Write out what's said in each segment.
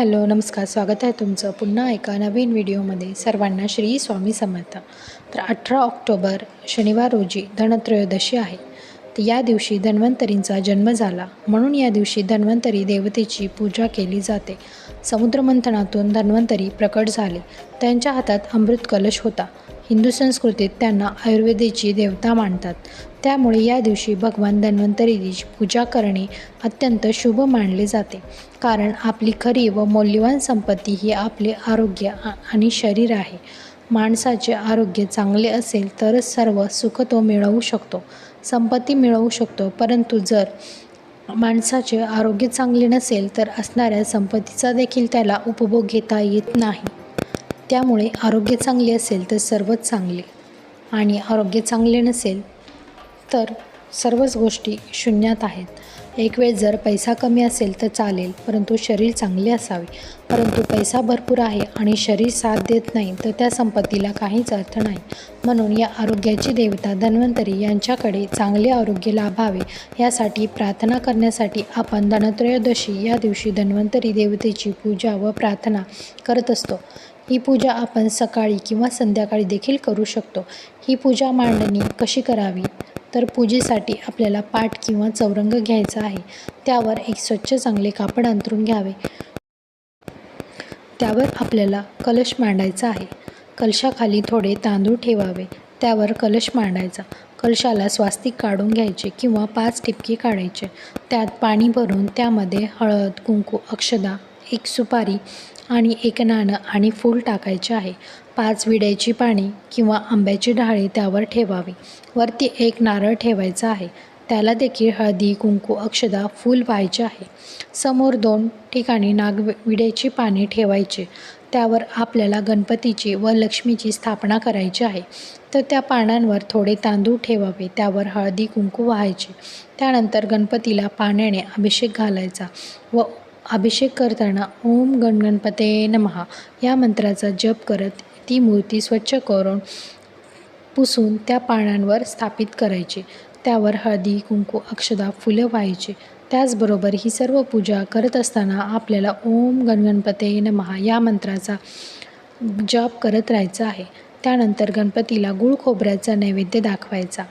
Hello नमस्कार. स्वागत आहे तुमचं पुन्हा एका नवीन व्हिडिओमध्ये. सर्वांना श्री स्वामी समर्थ. तर अठरा ऑक्टोबर शनिवार रोजी धनत्रयोदशी आहे. तर या दिवशी धन्वंतरींचा जन्म झाला. म्हणून या दिवशी धन्वंतरी देवतेची पूजा केली जाते. समुद्रमंथनातून धन्वंतरी प्रकट झाले. त्यांच्या हातात अमृत कलश होता. हिंदू संस्कृतीत त्यांना आयुर्वेदेची देवता मानतात. त्यामुळे या दिवशी भगवान धन्वंतरीची पूजा करणे अत्यंत शुभ मानले जाते. कारण आपली खरी व मौल्यवान संपत्ती ही आपले आरोग्य आणि शरीर आहे. माणसाचे आरोग्य चांगले असेल तरच सर्व सुख तो मिळवू शकतो संपत्ती मिळवू शकतो. परंतु जर माणसाचे आरोग्य चांगले नसेल तर असणाऱ्या संपत्तीचा देखील त्याला उपभोग घेता येत नाही. त्यामुळे आरोग्य चांगले असेल तर सर्वच चांगले आणि आरोग्य चांगले नसेल तर सर्वच गोष्टी शून्यात आहेत. एक वेळ जर पैसा कमी असेल तर चालेल परंतु शरीर चांगले असावे. परंतु पैसा भरपूर आहे आणि शरीर साथ देत नाही तर त्या संपत्तीला काहीच अर्थ नाही. म्हणून या आरोग्याची देवता धन्वंतरी यांच्याकडे चांगले आरोग्य लाभावे यासाठी प्रार्थना करण्यासाठी आपण धनत्रयोदशी या दिवशी धन्वंतरी देवतेची पूजा व प्रार्थना करत असतो. ही पूजा आपण सकाळी किंवा संध्याकाळी देखील करू शकतो. ही पूजा मांडणी कशी करावी? तर पूजेसाठी आपल्याला पाट किंवा चौरंग घ्यायचा आहे. त्यावर एक स्वच्छ चांगले कापड अंतरून घ्यावे. त्यावर आपल्याला कलश मांडायचा आहे. कलशाखाली थोडे तांदूळ ठेवावे. त्यावर कलश मांडायचा. कलशाला स्वास्तिक काढून घ्यायचे किंवा पाच टिपके काढायचे. त्यात पाणी भरून त्यामध्ये हळद कुंकू अक्षदा एक सुपारी आणि एक नाणं आणि फूल टाकायचे आहे. पाच विड्याची पाने किंवा आंब्याची डाळे त्यावर ठेवावी. वरती एक नारळ ठेवायचा आहे. त्याला देखील हळदी कुंकू अक्षदा फूल व्हायचे आहे. समोर दोन ठिकाणी नाग विड्याची पाने ठेवायचे. त्यावर आपल्याला गणपतीची व लक्ष्मीची स्थापना करायची आहे. तर त्या पानांवर थोडे तांदूळ ठेवावे. त्यावर हळदी कुंकू व्हायचे. त्यानंतर गणपतीला पाण्याने अभिषेक घालायचा व अभिषेक करताना ओम गणगणपते नमहा या मंत्राचा जप करत ती मूर्ती स्वच्छ करून पुसून त्या पानांवर स्थापित करायची. त्यावर हळदी कुंकू अक्षदा फुलं व्हायचे. त्याचबरोबर ही सर्व पूजा करत असताना आपल्याला ओम गणगणपते नमहा या मंत्राचा जप करत राहायचा आहे. त्यानंतर गणपतीला गुळ खोबऱ्याचा नैवेद्य दाखवायचा.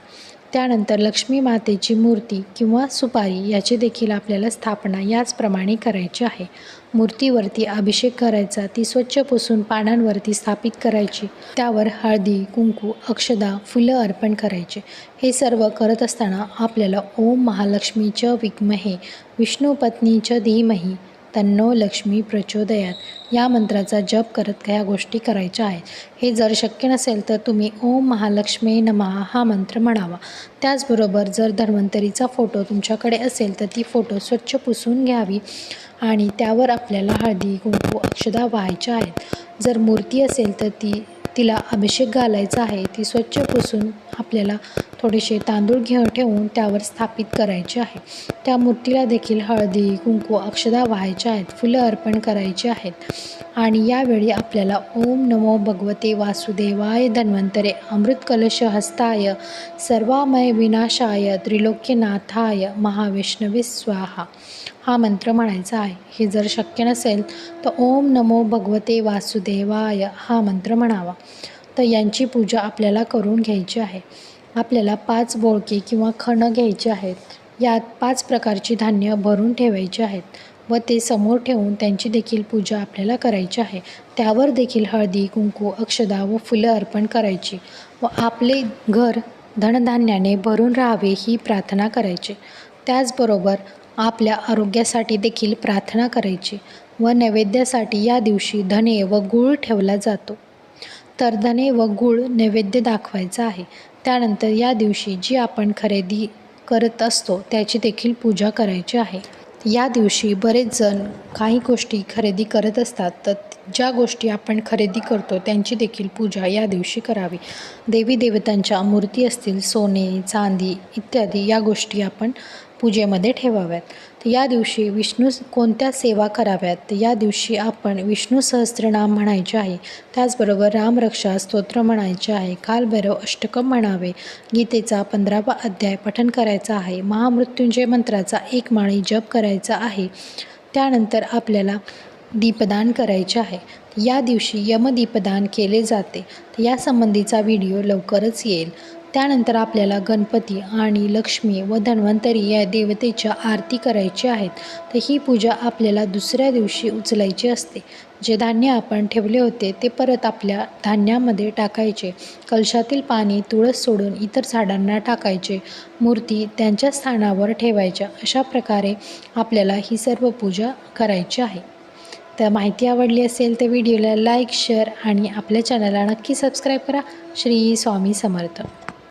त्यानंतर लक्ष्मी मातेची मूर्ती किंवा सुपारी याची देखील आपल्याला स्थापना याचप्रमाणे करायची आहे. मूर्तीवरती अभिषेक करायचा ती स्वच्छ पुसून पानांवरती स्थापित करायची त्यावर हळदी कुंकू अक्षदा फुलं अर्पण करायचे. हे सर्व करत असताना आपल्याला ओम महालक्ष्मीचं विद्महे विष्णू पत्नीचं धीमही तन्नो लक्ष्मी प्रचोदयात या मंत्राचा जप करत या गोष्टी करायच्या आहेत. हे जर शक्य नसेल तर तुम्ही ओम महालक्ष्मी नमः हा मंत्र म्हणावा. त्याचबरोबर जर धन्वंतरीचा फोटो तुमच्याकडे असेल तर ती फोटो स्वच्छ पुसून घ्यावी आणि त्यावर आपल्याला हळदी कुंकू अक्षदा व्हायच्या आहेत. जर मूर्ती असेल तर ती तिला अभिषेक घालायचा आहे ती स्वच्छ पुसून आपल्याला थोडेसे तांदूळ घेऊन ठेवून त्यावर स्थापित करायचे आहे. त्या मूर्तीला देखील हळदी कुंकू अक्षदा व्हायच्या आहेत फुलं अर्पण करायची आहेत. आणि यावेळी आपल्याला ओम नमो भगवते वासुदेवाय धन्वंतरे अमृत कलश हस्ताय सर्वामय विनाशाय त्रिलोक्यनाथाय महाविष्णवे स्वाहा. हा मंत्र म्हणायचा आहे. हे जर शक्य नसेल तर ओम नमो भगवते वासुदेवाय हा मंत्र म्हणावा. तर यांची पूजा आपल्याला करून घ्यायची आहे. आपल्याला पाच बोळके किंवा खणं घ्यायचे आहेत. यात पाच प्रकारची धान्य भरून ठेवायची आहेत व ते समोर ठेवून त्यांची देखील पूजा आपल्याला करायची आहे. त्यावर देखील हळदी कुंकू अक्षदा व फुलं अर्पण करायची व आपले घर धनधान्याने भरून राहावे ही प्रार्थना करायची. त्याचबरोबर आपल्या आरोग्यासाठी देखील प्रार्थना करायची व नैवेद्यासाठी या दिवशी धने व गूळ ठेवला जातो. तर धने व गूळ नैवेद्य दाखवायचा आहे. त्यानंतर या दिवशी जी आपण खरेदी करत असतो त्याची देखील पूजा करायची आहे. या दिवशी बरेच जण काही गोष्टी खरेदी करत असतात तर ज्या गोष्टी आपण खरेदी करतो त्यांची देखील पूजा या दिवशी करावी. देवी देवतांच्या मूर्ती असतील सोने चांदी इत्यादी या गोष्टी आपण पूजेमध्ये ठेवाव्यात. या दिवशी विष्णू कोणत्या सेवा कराव्यात? या दिवशी आपण विष्णू सहस्त्रनाम म्हणायचे आहे. त्याचबरोबर रामरक्षा स्तोत्र म्हणायचे आहे. कालभैरव अष्टकम म्हणावे. गीतेचा पंधरावा अध्याय पठन करायचा आहे. महामृत्युंजय मंत्राचा एक माळी जप करायचा आहे. त्यानंतर आपल्याला दीपदान करायचे आहे. या दिवशी यमदीपदान केले जाते. यासंबंधीचा व्हिडिओ लवकरच येईल. त्यानंतर आपल्याला गणपती आणि लक्ष्मी व धन्वंतरी या देवतेच्या आरती करायची आहेत. तर ही पूजा आपल्याला दुसऱ्या दिवशी उचलायची असते. जे धान्य आपण ठेवले होते ते परत आपल्या धान्यामध्ये टाकायचे. कलशातील पाणी तुळस सोडून इतर झाडांना टाकायचे. मूर्ती त्यांच्या स्थानावर ठेवायच्या. अशा प्रकारे आपल्याला ही सर्व पूजा करायची आहे. तर माहिती आवडली असेल तर व्हिडिओला लाईक शेअर आणि आपल्या चॅनलला नक्की सबस्क्राईब करा. श्री स्वामी समर्थ.